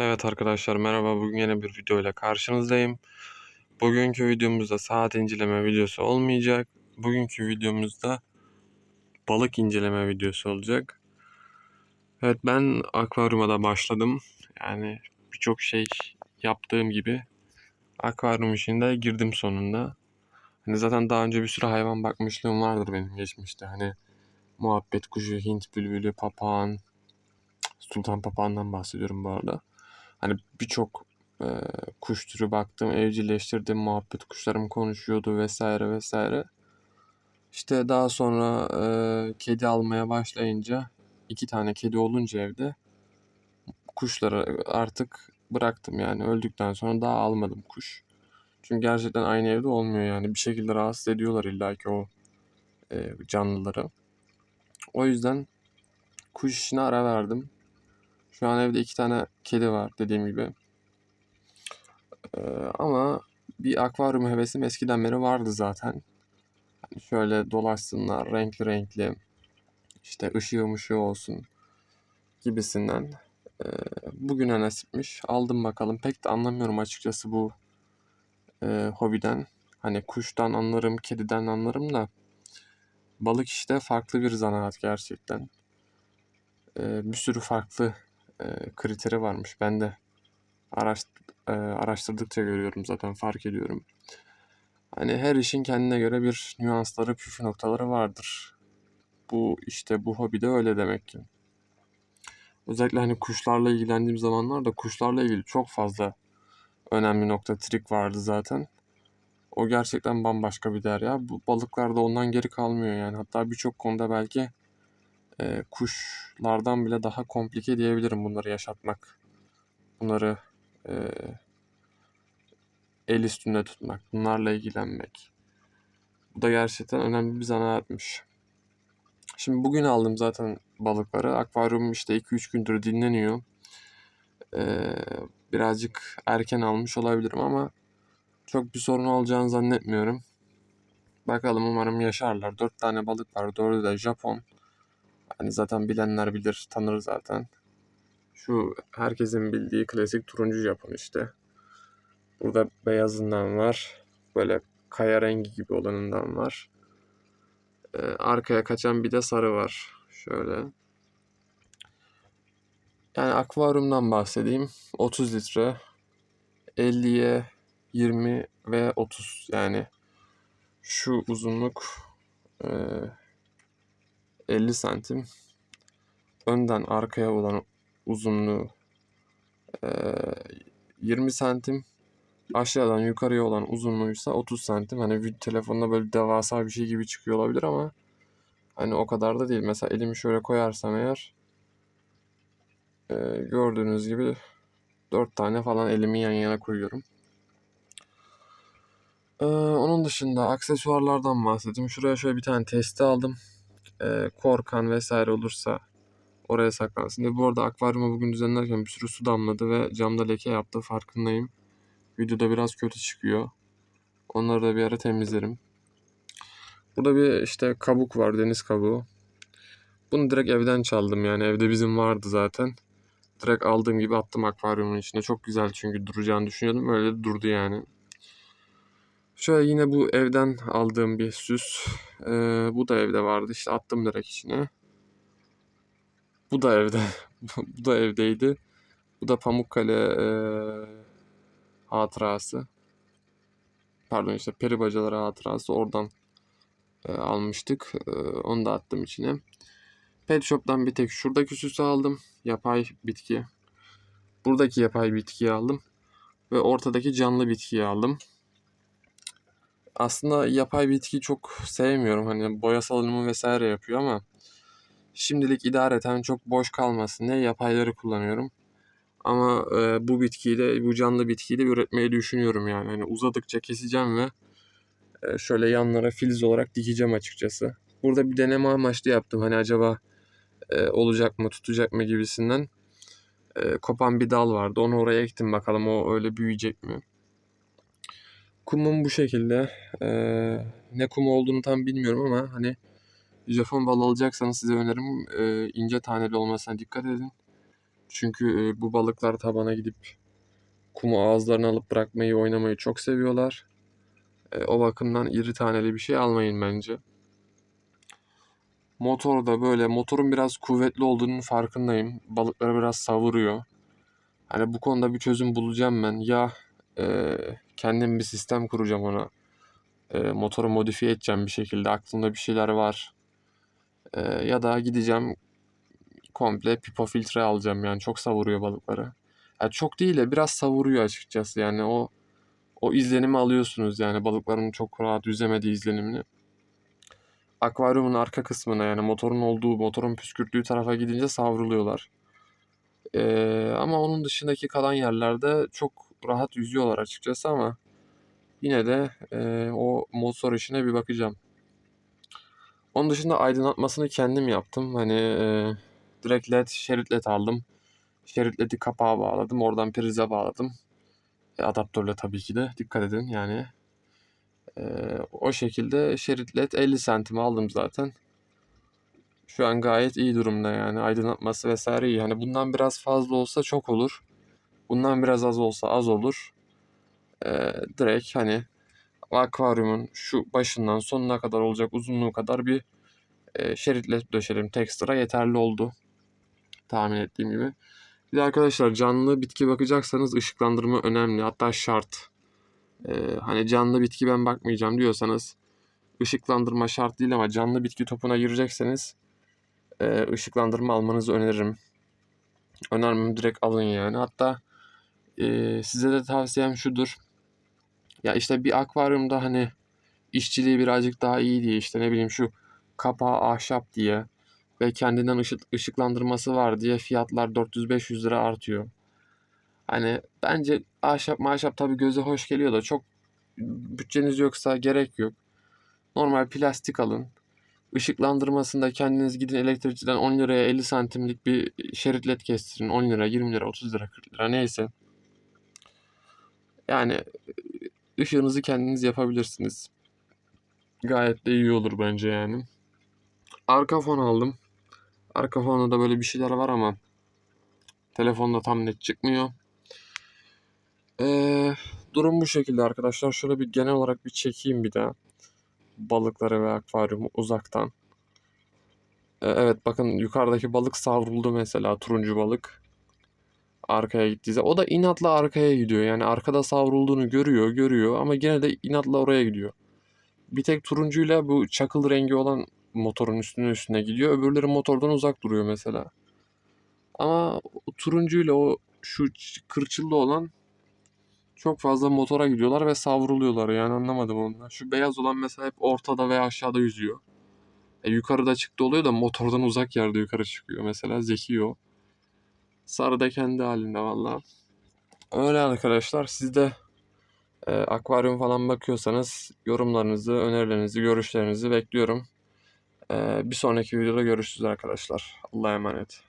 Evet arkadaşlar merhaba bugün yine bir video ile karşınızdayım. Bugünkü videomuzda saat inceleme videosu olmayacak. Bugünkü videomuzda balık inceleme videosu olacak. Evet ben akvaryuma da başladım. Yani birçok şey yaptığım gibi akvaryum işine girdim sonunda. Hani zaten daha önce bir sürü hayvan bakmışlığım vardır benim geçmişte. Hani muhabbet kuşu, Hint bülbülü, papağan, sultan papağandan bahsediyorum bu arada. Hani birçok e, kuş türü baktım, evcilleştirdim, muhabbet kuşlarım konuşuyordu vesaire vesaire. İşte daha sonra e, kedi almaya başlayınca iki tane kedi olunca evde kuşları artık bıraktım yani öldükten sonra daha almadım kuş. Çünkü gerçekten aynı evde olmuyor yani bir şekilde rahatsız ediyorlar illaki o e, canlıları. O yüzden kuş işine ara verdim. Şu an evde iki tane kedi var dediğim gibi. Ee, ama bir akvaryum hevesim eskiden beri vardı zaten. Yani şöyle dolaşsınlar renkli renkli işte ışığı mışığı olsun gibisinden. Ee, bugüne nasipmiş. Aldım bakalım. Pek de anlamıyorum açıkçası bu e, hobiden. Hani kuştan anlarım, kediden anlarım da balık işte farklı bir zanaat gerçekten. Ee, bir sürü farklı e, kriteri varmış. Ben de e, araştırdıkça görüyorum zaten fark ediyorum. Hani her işin kendine göre bir nüansları, püf noktaları vardır. Bu işte bu hobi de öyle demek ki. Özellikle hani kuşlarla ilgilendiğim zamanlarda kuşlarla ilgili çok fazla önemli nokta trik vardı zaten. O gerçekten bambaşka bir derya. Bu balıklar da ondan geri kalmıyor yani. Hatta birçok konuda belki e, kuşlardan bile daha komplike diyebilirim bunları yaşatmak. Bunları e, el üstünde tutmak, bunlarla ilgilenmek. Bu da gerçekten önemli bir zanaatmış. Şimdi bugün aldım zaten balıkları. Akvaryum işte 2-3 gündür dinleniyor. Ee, birazcık erken almış olabilirim ama çok bir sorun olacağını zannetmiyorum. Bakalım umarım yaşarlar. 4 tane balık var. 4'ü de Japon. Hani zaten bilenler bilir, tanır zaten. Şu herkesin bildiği klasik turuncu Japon işte. Burada beyazından var. Böyle kaya rengi gibi olanından var. Ee, arkaya kaçan bir de sarı var. Şöyle. Yani akvaryumdan bahsedeyim. 30 litre. 50'ye 20 ve 30 yani şu uzunluk e, 50 santim. Önden arkaya olan uzunluğu e, 20 santim. Aşağıdan yukarıya olan uzunluğuysa 30 santim. Hani bir telefonda böyle devasa bir şey gibi çıkıyor olabilir ama hani o kadar da değil. Mesela elimi şöyle koyarsam eğer e, gördüğünüz gibi 4 tane falan elimi yan yana koyuyorum. Ee, onun dışında aksesuarlardan bahsedeyim. Şuraya şöyle bir tane testi aldım. Ee, korkan vesaire olursa oraya saklansın diye. Bu arada akvaryumu bugün düzenlerken bir sürü su damladı ve camda leke yaptı farkındayım. Videoda biraz kötü çıkıyor. Onları da bir ara temizlerim. Burada bir işte kabuk var deniz kabuğu. Bunu direkt evden çaldım yani evde bizim vardı zaten. Direkt aldığım gibi attım akvaryumun içine. Çok güzel çünkü duracağını düşünüyordum. Öyle durdu yani. Şöyle yine bu evden aldığım bir süs. Ee, bu da evde vardı. İşte attım direkt içine. Bu da evde. bu da evdeydi. Bu da Pamukkale e, hatırası. Pardon işte peri bacaları hatırası. Oradan e, almıştık. E, onu da attım içine. Pet Shop'tan bir tek şuradaki süsü aldım. Yapay bitki. Buradaki yapay bitkiyi aldım. Ve ortadaki canlı bitkiyi aldım. Aslında yapay bitki çok sevmiyorum. Hani boya salınımı vesaire yapıyor ama şimdilik idareten çok boş kalmasın diye yapayları kullanıyorum. Ama e, bu bitkiyi de bu canlı bitkiyi de üretmeyi düşünüyorum yani. Hani uzadıkça keseceğim ve e, şöyle yanlara filiz olarak dikeceğim açıkçası. Burada bir deneme amaçlı yaptım. Hani acaba e, olacak mı, tutacak mı gibisinden. E, kopan bir dal vardı. Onu oraya ektim bakalım o öyle büyüyecek mi? Kumum bu şekilde. Ee, ne kumu olduğunu tam bilmiyorum ama hani Japon balı alacaksanız size önerim e, ince taneli olmasına dikkat edin. Çünkü e, bu balıklar tabana gidip kumu ağızlarına alıp bırakmayı, oynamayı çok seviyorlar. E, o bakımdan iri taneli bir şey almayın bence. Motor da böyle, motorun biraz kuvvetli olduğunun farkındayım. Balıkları biraz savuruyor. Hani bu konuda bir çözüm bulacağım ben. Ya e, kendim bir sistem kuracağım ona. E, motoru modifiye edeceğim bir şekilde. Aklımda bir şeyler var. E, ya da gideceğim komple pipo filtre alacağım yani çok savuruyor balıkları. Yani çok değil de biraz savuruyor açıkçası yani o o izlenimi alıyorsunuz yani balıkların çok rahat yüzemediği izlenimini. Akvaryumun arka kısmına yani motorun olduğu, motorun püskürttüğü tarafa gidince savruluyorlar. Ee, ama onun dışındaki kalan yerlerde çok rahat yüzüyorlar açıkçası ama yine de e, o motor işine bir bakacağım. Onun dışında aydınlatmasını kendim yaptım. Hani e, direkt led, şerit led aldım. Şerit ledi kapağa bağladım. Oradan prize bağladım. E, adaptörle tabii ki de. Dikkat edin yani. E, o şekilde şerit led 50 santim aldım zaten. Şu an gayet iyi durumda yani. Aydınlatması vesaire iyi. Hani bundan biraz fazla olsa çok olur. Bundan biraz az olsa az olur. E, direkt hani akvaryumun şu başından sonuna kadar olacak uzunluğu kadar bir e, şerit led döşerim. Tekstra yeterli oldu. Tahmin ettiğim gibi. Bir de arkadaşlar canlı bitki bakacaksanız ışıklandırma önemli. Hatta şart. Ee, hani canlı bitki ben bakmayacağım diyorsanız ışıklandırma şart değil ama canlı bitki topuna girecekseniz e, ışıklandırma almanızı öneririm. Önermem direkt alın yani. Hatta e, size de tavsiyem şudur. Ya işte bir akvaryumda hani işçiliği birazcık daha iyi diye işte ne bileyim şu kapağı ahşap diye ve kendinden ışık, ışıklandırması var diye fiyatlar 400-500 lira artıyor. Hani bence ahşap mahşap tabii göze hoş geliyor da çok bütçeniz yoksa gerek yok. Normal plastik alın. Işıklandırmasında kendiniz gidin elektrikçiden 10 liraya 50 santimlik bir şerit led kestirin. 10 lira, 20 lira, 30 lira, 40 lira neyse. Yani ışığınızı kendiniz yapabilirsiniz. Gayet de iyi olur bence yani. Arka fon aldım. Arka fonda da böyle bir şeyler var ama telefonda tam net çıkmıyor. Ee, durum bu şekilde arkadaşlar. Şöyle bir genel olarak bir çekeyim bir daha. Balıkları ve akvaryumu uzaktan. Ee, evet bakın yukarıdaki balık savruldu mesela turuncu balık. Arkaya gittiyse. O da inatla arkaya gidiyor. Yani arkada savrulduğunu görüyor, görüyor ama gene de inatla oraya gidiyor. Bir tek turuncuyla bu çakıl rengi olan motorun üstüne üstüne gidiyor. Öbürleri motordan uzak duruyor mesela. Ama o turuncuyla o şu kırçıllı olan çok fazla motora gidiyorlar ve savruluyorlar. Yani anlamadım onu. Şu beyaz olan mesela hep ortada veya aşağıda yüzüyor. E, yukarıda çıktı oluyor da motordan uzak yerde yukarı çıkıyor mesela. Zeki o. Sarı da kendi halinde valla. Öyle arkadaşlar. Siz de e, akvaryum falan bakıyorsanız yorumlarınızı, önerilerinizi, görüşlerinizi bekliyorum. E, bir sonraki videoda görüşürüz arkadaşlar. Allah'a emanet.